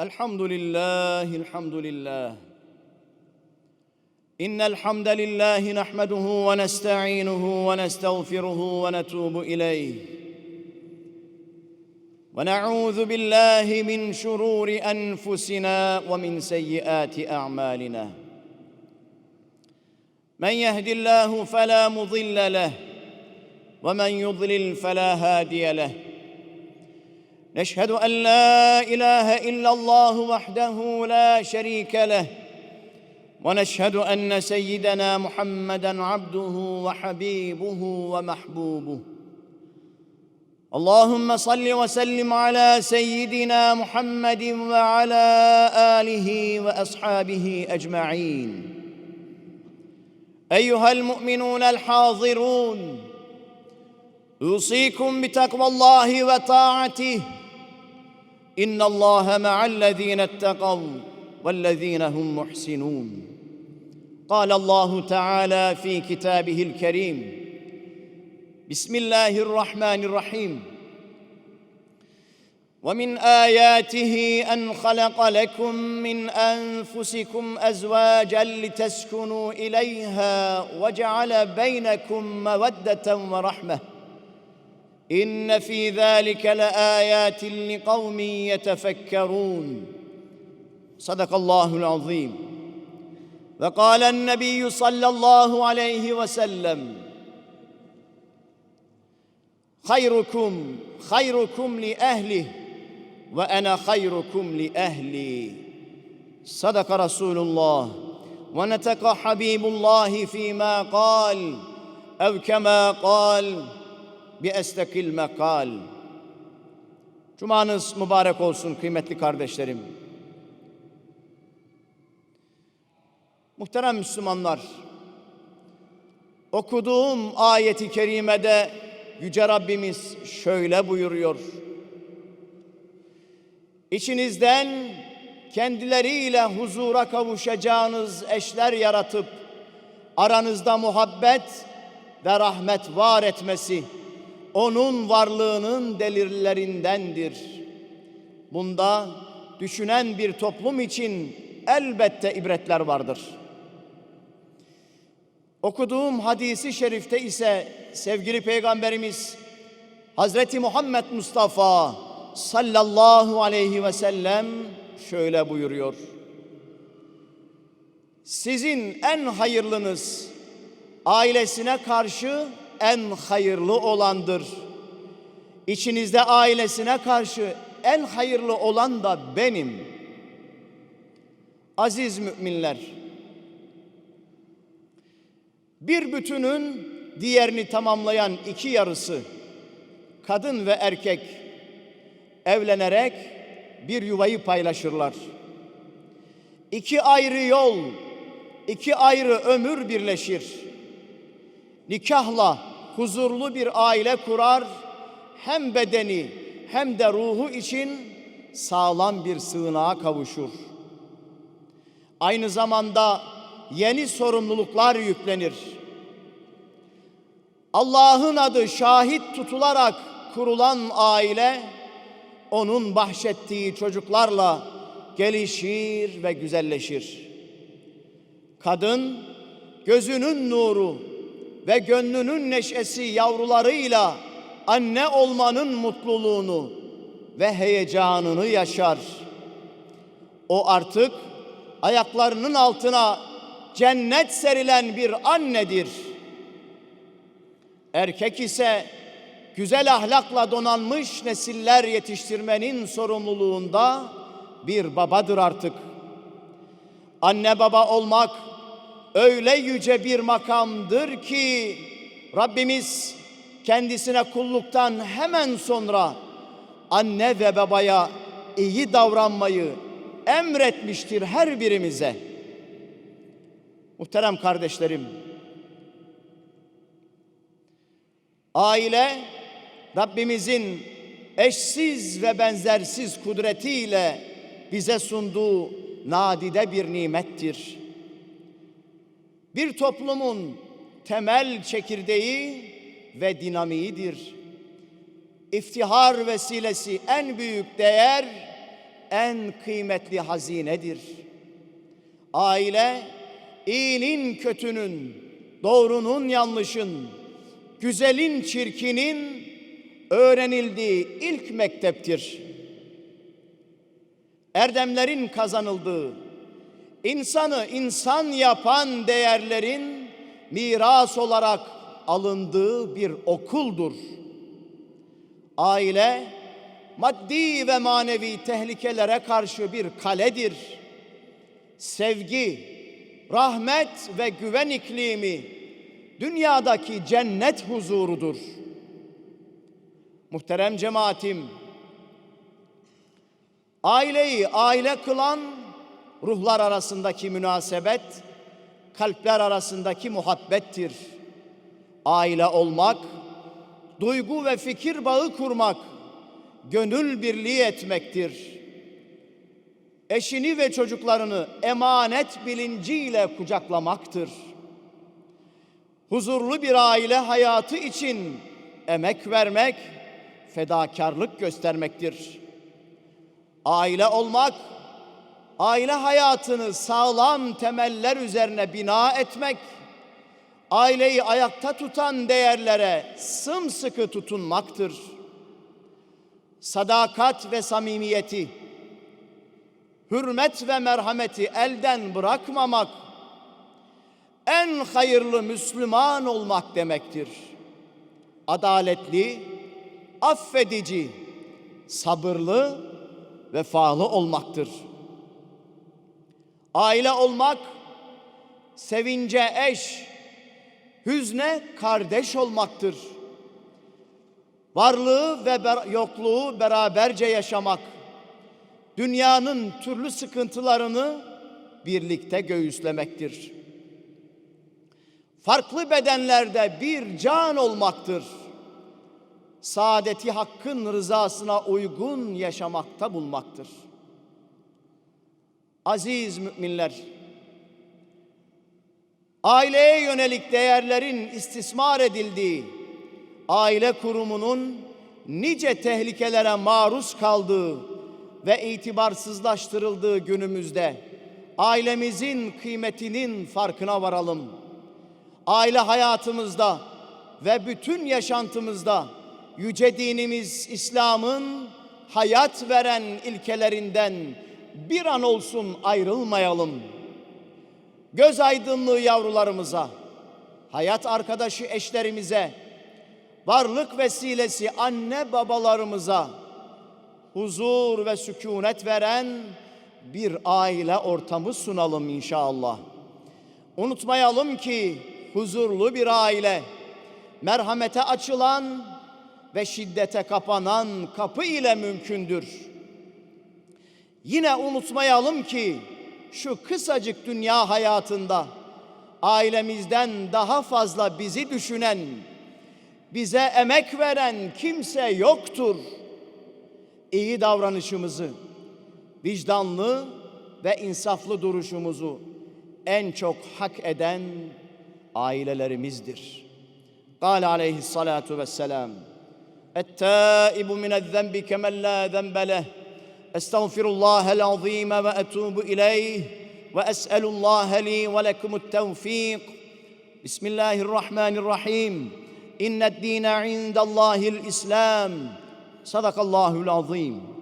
الحمد لله الحمد لله. إن الحمد لله نحمده ونستعينه ونستغفره ونتوب إليه. ونعوذ بالله من شرور أنفسنا ومن سيئات أعمالنا. من يهد الله فلا مضل له ومن يضلل فلا هادي له. نشهد أن لا إله إلا الله وحده لا شريك له ونشهد أن سيدنا محمدا عبده وحبيبه ومحبوبه. اللهم صل وسلم على سيدنا محمد وعلى آله وأصحابه أجمعين. أيها المؤمنون الحاضرون أوصيكم بتقوى الله وطاعته. ان الله مع الذين اتقوا والذين هم محسنون. قال الله تعالى في كتابه الكريم بسم الله الرحمن الرحيم. ومن اياته ان خلق لكم من انفسكم ازواجا لتسكنوا اليها وجعل بينكم موده ورحمه. إن في ذلك لآيات لقوم يتفكرون. صدق الله العظيم. وقال النبي صلى الله عليه وسلم خيركم خيركم لأهله وأنا خيركم لأهلي. صدق رسول الله. ونتق حبيب الله فيما قال أو كما قال biestekil mekal. Cumanız mübarek olsun kıymetli kardeşlerim. Muhterem Müslümanlar, okuduğum ayeti kerimede Yüce Rabbimiz şöyle buyuruyor. İçinizden kendileriyle huzura kavuşacağınız eşler yaratıp aranızda muhabbet ve rahmet var etmesi onun varlığının delillerindendir. Bunda düşünen bir toplum için elbette ibretler vardır. Okuduğum hadisi şerifte ise sevgili peygamberimiz Hazreti Muhammed Mustafa sallallahu aleyhi ve sellem şöyle buyuruyor. Sizin en hayırlınız ailesine karşı en hayırlı olandır. İçinizde ailesine karşı en hayırlı olan da benim. Aziz müminler, bir bütünün diğerini tamamlayan iki yarısı, kadın ve erkek evlenerek bir yuvayı paylaşırlar. İki ayrı yol, iki ayrı ömür birleşir. Nikahla huzurlu bir aile kurar, hem bedeni hem de ruhu için sağlam bir sığınağa kavuşur. Aynı zamanda yeni sorumluluklar yüklenir. Allah'ın adı şahit tutularak kurulan aile onun bahşettiği çocuklarla gelişir ve güzelleşir. Kadın gözünün nuru ve gönlünün neşesi yavrularıyla anne olmanın mutluluğunu ve heyecanını yaşar. O artık ayaklarının altına cennet serilen bir annedir. Erkek ise güzel ahlakla donanmış nesiller yetiştirmenin sorumluluğunda bir babadır artık. Anne baba olmak öyle yüce bir makamdır ki Rabbimiz kendisine kulluktan hemen sonra anne ve babaya iyi davranmayı emretmiştir her birimize. Muhterem kardeşlerim, aile Rabbimizin eşsiz ve benzersiz kudretiyle bize sunduğu nadide bir nimettir. Bir toplumun temel çekirdeği ve dinamiğidir. İftihar vesilesi en büyük değer en kıymetli hazinedir. Aile iyinin kötünün, doğrunun yanlışın, güzelin çirkinin öğrenildiği ilk mekteptir. Erdemlerin kazanıldığı, insanı insan yapan değerlerin miras olarak alındığı bir okuldur. Aile maddi ve manevi tehlikelere karşı bir kaledir. Sevgi, rahmet ve güven iklimi dünyadaki cennet huzurudur. Muhterem cemaatim, aileyi aile kılan ruhlar arasındaki münasebet, kalpler arasındaki muhabbettir. Aile olmak, duygu ve fikir bağı kurmak, gönül birliği etmektir. Eşini ve çocuklarını emanet bilinciyle kucaklamaktır. Huzurlu bir aile hayatı için emek vermek, fedakarlık göstermektir. Aile olmak, aile hayatını sağlam temeller üzerine bina etmek, aileyi ayakta tutan değerlere sımsıkı tutunmaktır. Sadakat ve samimiyeti, hürmet ve merhameti elden bırakmamak, en hayırlı Müslüman olmak demektir. Adaletli, affedici, sabırlı, vefalı olmaktır. Aile olmak, sevince eş, hüzne kardeş olmaktır. Varlığı ve ber- yokluğu beraberce yaşamak, dünyanın türlü sıkıntılarını birlikte göğüslemektir. Farklı bedenlerde bir can olmaktır. Saadeti hakkın rızasına uygun yaşamakta bulmaktır. Aziz müminler, aileye yönelik değerlerin istismar edildiği, aile kurumunun nice tehlikelere maruz kaldığı ve itibarsızlaştırıldığı günümüzde ailemizin kıymetinin farkına varalım. Aile hayatımızda ve bütün yaşantımızda yüce dinimiz İslam'ın hayat veren ilkelerinden bir an olsun ayrılmayalım. Göz aydınlığı yavrularımıza, hayat arkadaşı eşlerimize, varlık vesilesi anne babalarımıza huzur ve sükunet veren bir aile ortamı sunalım inşallah. Unutmayalım ki huzurlu bir aile merhamete açılan ve şiddete kapanan kapı ile mümkündür. Yine unutmayalım ki şu kısacık dünya hayatında ailemizden daha fazla bizi düşünen, bize emek veren kimse yoktur. İyi davranışımızı, vicdanlı ve insaflı duruşumuzu en çok hak eden ailelerimizdir. قال عليه الصلاة والسلام التائب من الذنب كمن لا ذنب له أستغفر الله العظيم وأتوب إليه وأسأل الله لي ولكم التوفيق. بسم الله الرحمن الرحيم. إن الدين عند الله الإسلام. صدق الله العظيم.